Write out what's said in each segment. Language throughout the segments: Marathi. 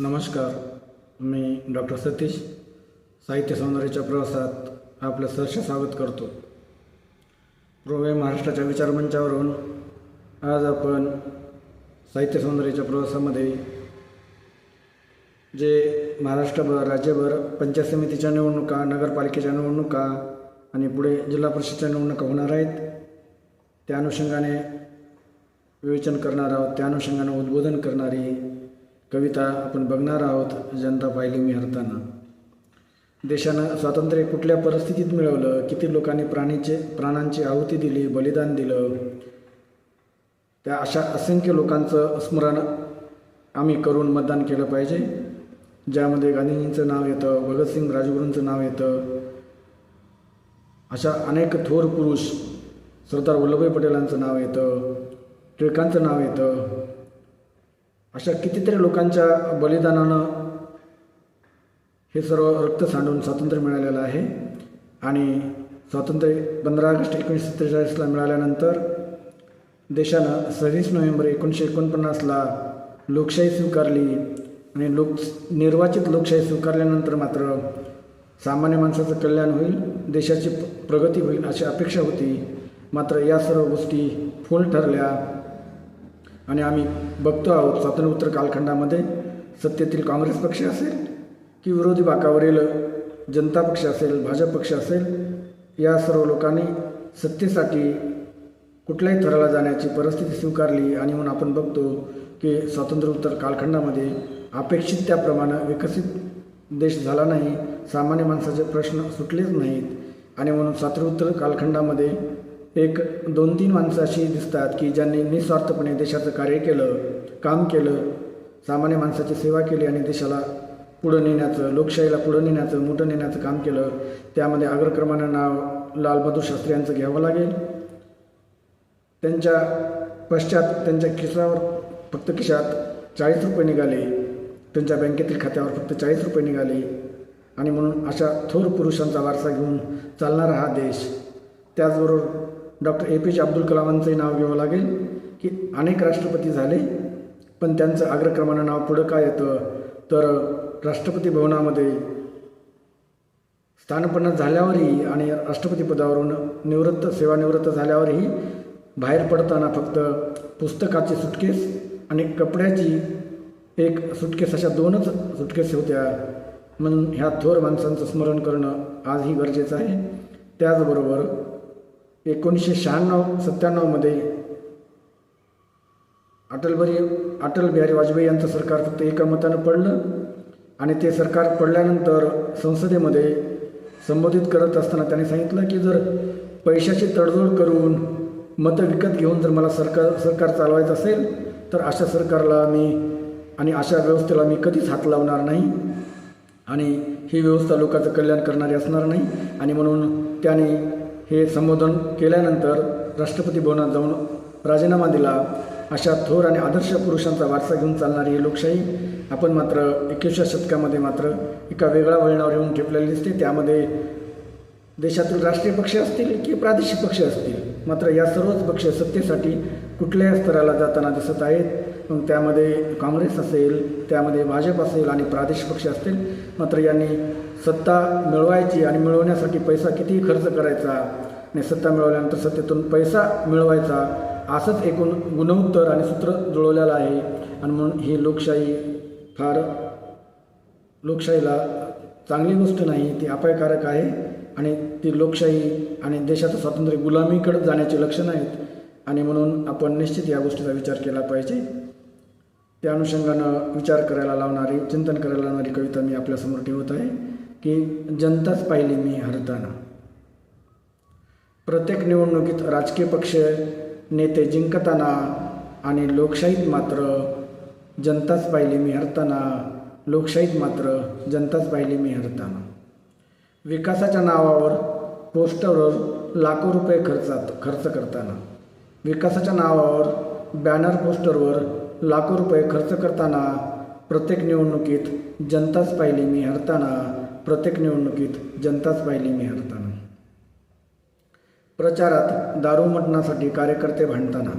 नमस्कार मी डॉक्टर सतीश साहित्य सौंदर्याच्या प्रवासात आपलं सहर्ष स्वागत करतो. पूर्व महाराष्ट्राच्या विचारमंचावरून आज आपण साहित्य सौंदर्याच्या प्रवासामध्ये जे महाराष्ट्रभर राज्यभर पंचायत समितीच्या निवडणुका नगरपालिकेच्या निवडणुका आणि पुढे जिल्हा परिषदच्या निवडणुका होणार आहेत त्या अनुषंगाने विवेचन करणार आहोत त्या अनुषंगाने उद्बोधन करणारी कविता आपण बघणार आहोत जनता पाहिली मी हरताना. देशानं स्वातंत्र्य कुठल्या परिस्थितीत मिळवलं? किती लोकांनी प्राणीचे प्राणांची आहुती दिली बलिदान दिलं? त्या अशा असंख्य लोकांचं स्मरण आम्ही करून मतदान केलं पाहिजे ज्यामध्ये गांधीजींचं नाव येतं भगतसिंग राजगुरूंचं नाव येतं. अशा अनेक थोर पुरुष सरदार वल्लभभाई पटेलांचं नाव येतं टिळकांचं नाव येतं. अशा कितीतरी लोकांच्या बलिदानानं हे सर्व रक्त सांडून स्वातंत्र्य मिळालेलं आहे. आणि स्वातंत्र्य पंधरा ऑगस्ट एकोणीसशे त्रेचाळीसला मिळाल्यानंतर देशानं सव्वीस नोव्हेंबर एकोणीसशे एकोणपन्नासला लोकशाही स्वीकारली आणि लोक निर्वाचित लोकशाही स्वीकारल्यानंतर मात्र सामान्य माणसाचं कल्याण होईल देशाची प्रगती होईल अशी अपेक्षा होती. मात्र या सर्व गोष्टी फुल ठरल्या. आणि आम्ही बघतो आहोत स्वातंत्र्योत्तर कालखंडामध्ये सत्तेतील काँग्रेस पक्ष असेल की विरोधी बाकावरील जनता पक्ष असेल भाजप पक्ष असेल या सर्व लोकांनी सत्तेसाठी कुठल्याही थराला जाण्याची परिस्थिती स्वीकारली आणि म्हणून आपण बघतो की स्वातंत्र्योत्तर कालखंडामध्ये अपेक्षित त्याप्रमाणे विकसित देश झाला नाही सामान्य माणसाचे प्रश्न सुटलेच नाहीत. आणि म्हणून स्वातंत्र्योत्तर कालखंडामध्ये एक दोन तीन माणसं अशी दिसतात की ज्यांनी निस्वार्थपणे देशाचं कार्य केलं काम केलं सामान्य माणसाची सेवा केली आणि देशाला पुढं नेण्याचं लोकशाहीला पुढं नेण्याचं मोठं नेण्याचं काम केलं त्यामध्ये अग्रक्रमानं नाव लालबहादूर शास्त्री यांचं घ्यावं लागेल. त्यांच्या पश्चात त्यांच्या खिसावर फक्त खिशात चाळीस रुपये निघाले. त्यांच्या बँकेतील खात्यावर फक्त चाळीस रुपये निघाले. आणि म्हणून अशा थोर पुरुषांचा वारसा घेऊन चालणारा हा देश. त्याचबरोबर डॉक्टर ए पी जे अब्दुल कलामांचंही नाव घ्यावं लागेल की अनेक राष्ट्रपती झाले पण त्यांचं अग्रक्रमानं नाव पुढं काय येतं? तर राष्ट्रपती भवनामध्ये स्थानपन्न झाल्यावरही आणि राष्ट्रपती पदावरून निवृत्त सेवानिवृत्त झाल्यावरही बाहेर पडताना फक्त पुस्तकाची सुटकेस आणि कपड्याची एक सुटकेस अशा दोनच सुटकेस होत्या. म्हणून ह्या थोर माणसांचं स्मरण करणं आजही गरजेचं आहे. त्याचबरोबर एकोणीसशे शहाण्णव सत्त्याण्णवमध्ये अटल बरी अटल बिहारी वाजपेयी यांचं सरकार फक्त एका मतानं पडलं आणि ते सरकार पडल्यानंतर संसदेमध्ये संबोधित करत असताना त्यांनी सांगितलं की जर पैशाची तडजोड करून मतं विकत घेऊन जर मला सरकार सरकार चालवायचं असेल तर अशा सरकारला मी आणि अशा व्यवस्थेला मी कधीच हात लावणार नाही आणि ही व्यवस्था लोकांचं कल्याण करणारी असणार नाही. आणि म्हणून त्याने हे संबोधन केल्यानंतर राष्ट्रपती भवनात जाऊन राजीनामा दिला. अशा थोर आणि आदर्श पुरुषांचा वारसा घेऊन चालणारी ही लोकशाही आपण मात्र एकविसव्या शतकामध्ये मात्र एका वेगळ्या वळणावर येऊन ठेपलेली दिसते. त्यामध्ये देशातील राष्ट्रीय पक्ष असतील की प्रादेशिक पक्ष असतील मात्र या सर्वच पक्ष सत्तेसाठी कुठल्याही स्तराला जाताना दिसत आहेत. मग त्यामध्ये काँग्रेस असेल त्यामध्ये भाजप असेल आणि प्रादेशिक पक्ष असतील मात्र यांनी सत्ता मिळवायची आणि मिळवण्यासाठी पैसा कितीही खर्च करायचा आणि सत्ता मिळवल्यानंतर सत्तेतून पैसा मिळवायचा असंच एकूण गुणोत्तर आणि सूत्र जुळवलेलं आहे. आणि म्हणून ही लोकशाही फार लोकशाहीला चांगली गोष्ट नाही ती अपायकारक आहे. आणि ती लोकशाही आणि देशाचं स्वातंत्र्य गुलामीकडे जाण्याचे लक्षण आहेत. आणि म्हणून आपण निश्चित या गोष्टीचा विचार केला पाहिजे. त्या अनुषंगानं विचार करायला लावणारी चिंतन करायला लावणारी कविता मी आपल्यासमोर ठेवत आहे. की जनताच पाहिली मी हरताना. प्रत्येक निवडणुकीत राजकीय पक्ष नेते जिंकताना आणि लोकशाहीत मात्र जनताच पाहिली मी हरताना लोकशाहीत मात्र जनताच पाहिली मी हरताना. विकासाच्या नावावर पोस्टरवर लाखो रुपये खर्चात खर्च करताना. विकासाच्या नावावर बॅनर पोस्टरवर लाखो रुपये खर्च करताना प्रत्येक निवडणुकीत जनताच पाहिली मी हरताना प्रत्येक निवडणुकीत जनताच पाहिली मी हरताना प्रचारात दारू मटणासाठी कार्यकर्ते भांडताना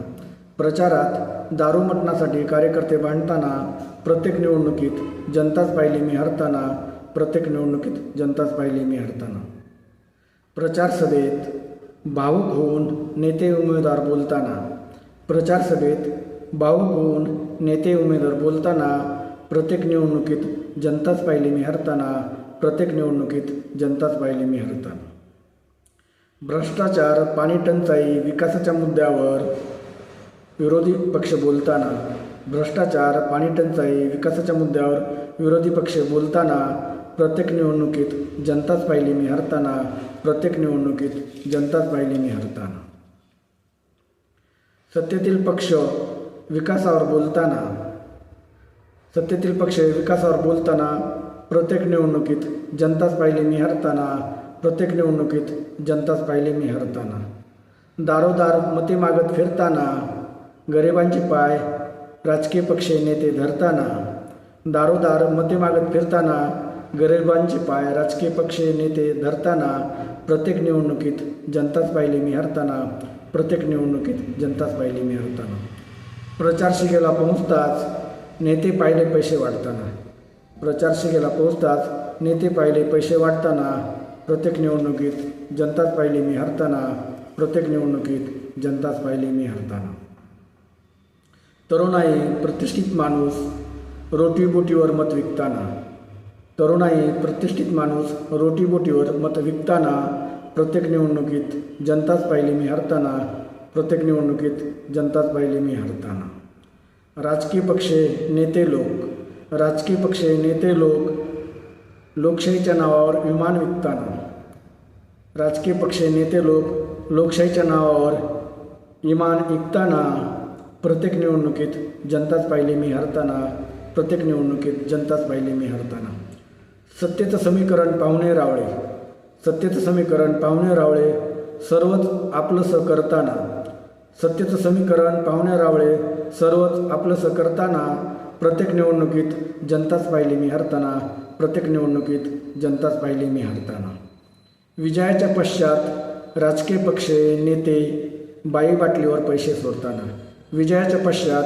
प्रचारात दारू मटणासाठी कार्यकर्ते भांडताना प्रत्येक निवडणुकीत जनताच पाहिली मी हरताना प्रत्येक निवडणुकीत जनताच पाहिली मी हरताना प्रचार सभेत होऊन नेते उमेदवार बोलताना प्रचार सभेत होऊन नेते उमेदवार बोलताना प्रत्येक निवडणुकीत जनताच पाहिली मी हरताना प्रत्येक निवडणुकीत जनताच पाहिली मी हरताना भ्रष्टाचार पाणीटंचाई विकासाच्या मुद्द्यावर विरोधी पक्ष बोलताना भ्रष्टाचार पाणीटंचाई विकासाच्या मुद्द्यावर विरोधी पक्ष बोलताना प्रत्येक निवडणुकीत जनताच पाहिली मी हरताना प्रत्येक निवडणुकीत जनताच पाहिली मी हरताना. सत्तेतील पक्ष विकासावर बोलताना सत्तेतील पक्ष विकासावर बोलताना प्रत्येक निवडणुकीत जनताच पाहिली मी हरताना प्रत्येक निवडणुकीत जनताच पाहिली मी हरताना दारोदार मते मागत फिरताना गरिबांचे पाय राजकीय पक्ष नेते धरताना दारोदार मते मागत फिरताना गरिबांचे पाय राजकीय पक्ष नेते धरताना प्रत्येक निवडणुकीत जनताच पाहिली मी हरताना प्रत्येक निवडणुकीत जनताच पाहिली मी हरताना प्रचार शिगेला पोहोचताच नेते पाहिले पैसे वाढताना. प्रचार शिगेला पोहोचताच नेते पाहिले पैसे वाटताना प्रत्येक निवडणुकीत जनताच पाहिली मी हरताना प्रत्येक निवडणुकीत जनताच पाहिली मी हरताना. तरुणाई प्रतिष्ठित माणूस रोटीबोटीवर मत विकताना तरुणाई प्रतिष्ठित माणूस रोटीबोटीवर मत विकताना प्रत्येक निवडणुकीत जनताच पाहिली मी हरताना प्रत्येक निवडणुकीत जनताच पाहिली मी हरताना. राजकीय पक्षे नेते लोक राजकीय पक्ष नेते लोक लोकशाहीच्या नावावर विमान विकताना. राजकीय पक्ष नेते लोक लोकशाहीच्या नावावर विमान विकताना प्रत्येक निवडणुकीत जनताच पाहिली मी हरताना. प्रत्येक निवडणुकीत जनताच पाहिली मी हरताना. सत्तेचं समीकरण पाहुणे रावळे. सत्तेचं समीकरण पाहुणे रावळे सर्वच आपलंसं करताना. सत्तेचं समीकरण पाहुणे रावळे सर्वच आपलंसं करताना. प्रत्येक निवडणुकीत जनताच पाहिली मी हरताना प्रत्येक निवडणुकीत जनताच पाहिली मी हरताना. विजयाच्या पश्चात राजकीय पक्ष नेते बाई बाटलीवर पैसे सोडताना. विजयाच्या पश्चात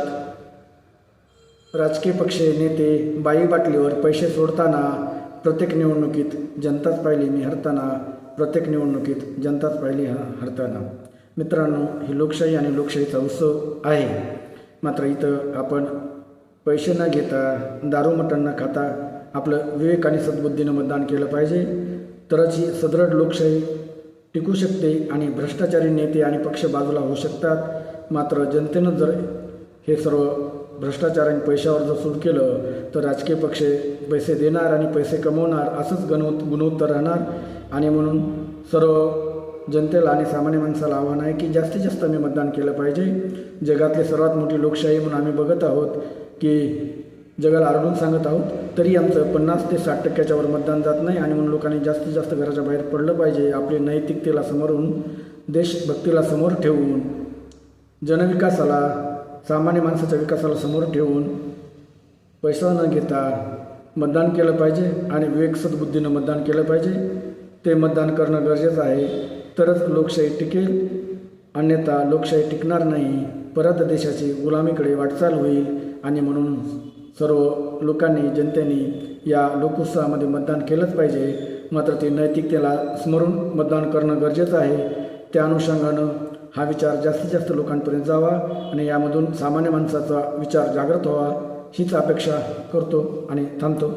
राजकीय पक्ष नेते बाई बाटलीवर पैसे सोडताना प्रत्येक निवडणुकीत जनताच पाहिली मी हरताना प्रत्येक निवडणुकीत जनताच पाहिली ह हरताना. मित्रांनो ही लोकशाही आणि लोकशाहीचा उत्सव आहे. मात्र इथं आपण पैसे न घेता दारू मटण न खाता आपलं विवेक आणि सद्बुद्धीनं मतदान केलं पाहिजे. तरच ही सदृढ लोकशाही टिकू शकते आणि भ्रष्टाचारी नेते आणि पक्ष बाजूला होऊ शकतात. मात्र जनतेनं जर हे सर्व भ्रष्टाचार आणि पैशावर जर सुरू केलं तर राजकीय पक्ष पैसे देणार आणि पैसे कमवणार असंच गणव गुणवत्तर राहणार. आणि म्हणून सर्व जनतेला आणि सामान्य माणसाला आव्हान आहे की जास्तीत जास्त आम्ही मतदान केलं पाहिजे. जगातली सर्वात मोठी लोकशाही म्हणून आम्ही बघत आहोत की जगाला आरडून सांगत आहोत तरी आमचं पन्नास ते साठ टक्क्याच्यावर मतदान जात नाही आणि म्हणून लोकांनी जास्तीत जास्त घराच्या बाहेर पडलं पाहिजे आपली नैतिकतेला समोरून देशभक्तीला समोर ठेवून जनविकासाला सामान्य माणसाच्या विकासाला समोर ठेवून पैसा न घेता मतदान केलं पाहिजे आणि विवेक सद्बुद्धीनं मतदान केलं पाहिजे. ते मतदान करणं गरजेचं आहे. तरच लोकशाही टिकेल अन्यथा लोकशाही टिकणार नाही. परत देशाची गुलामीकडे वाटचाल होईल आणि म्हणून सर्व लोकांनी जनतेने या लोकोत्सवामध्ये मतदान केलंच पाहिजे. मात्र ते नैतिकतेला स्मरून मतदान करणं गरजेचं आहे. त्या अनुषंगानं हा विचार जास्तीत जास्त लोकांपर्यंत जावा आणि यामधून सामान्य माणसाचा विचार जागृत व्हावा. हीच अपेक्षा करतो आणि थांबतो.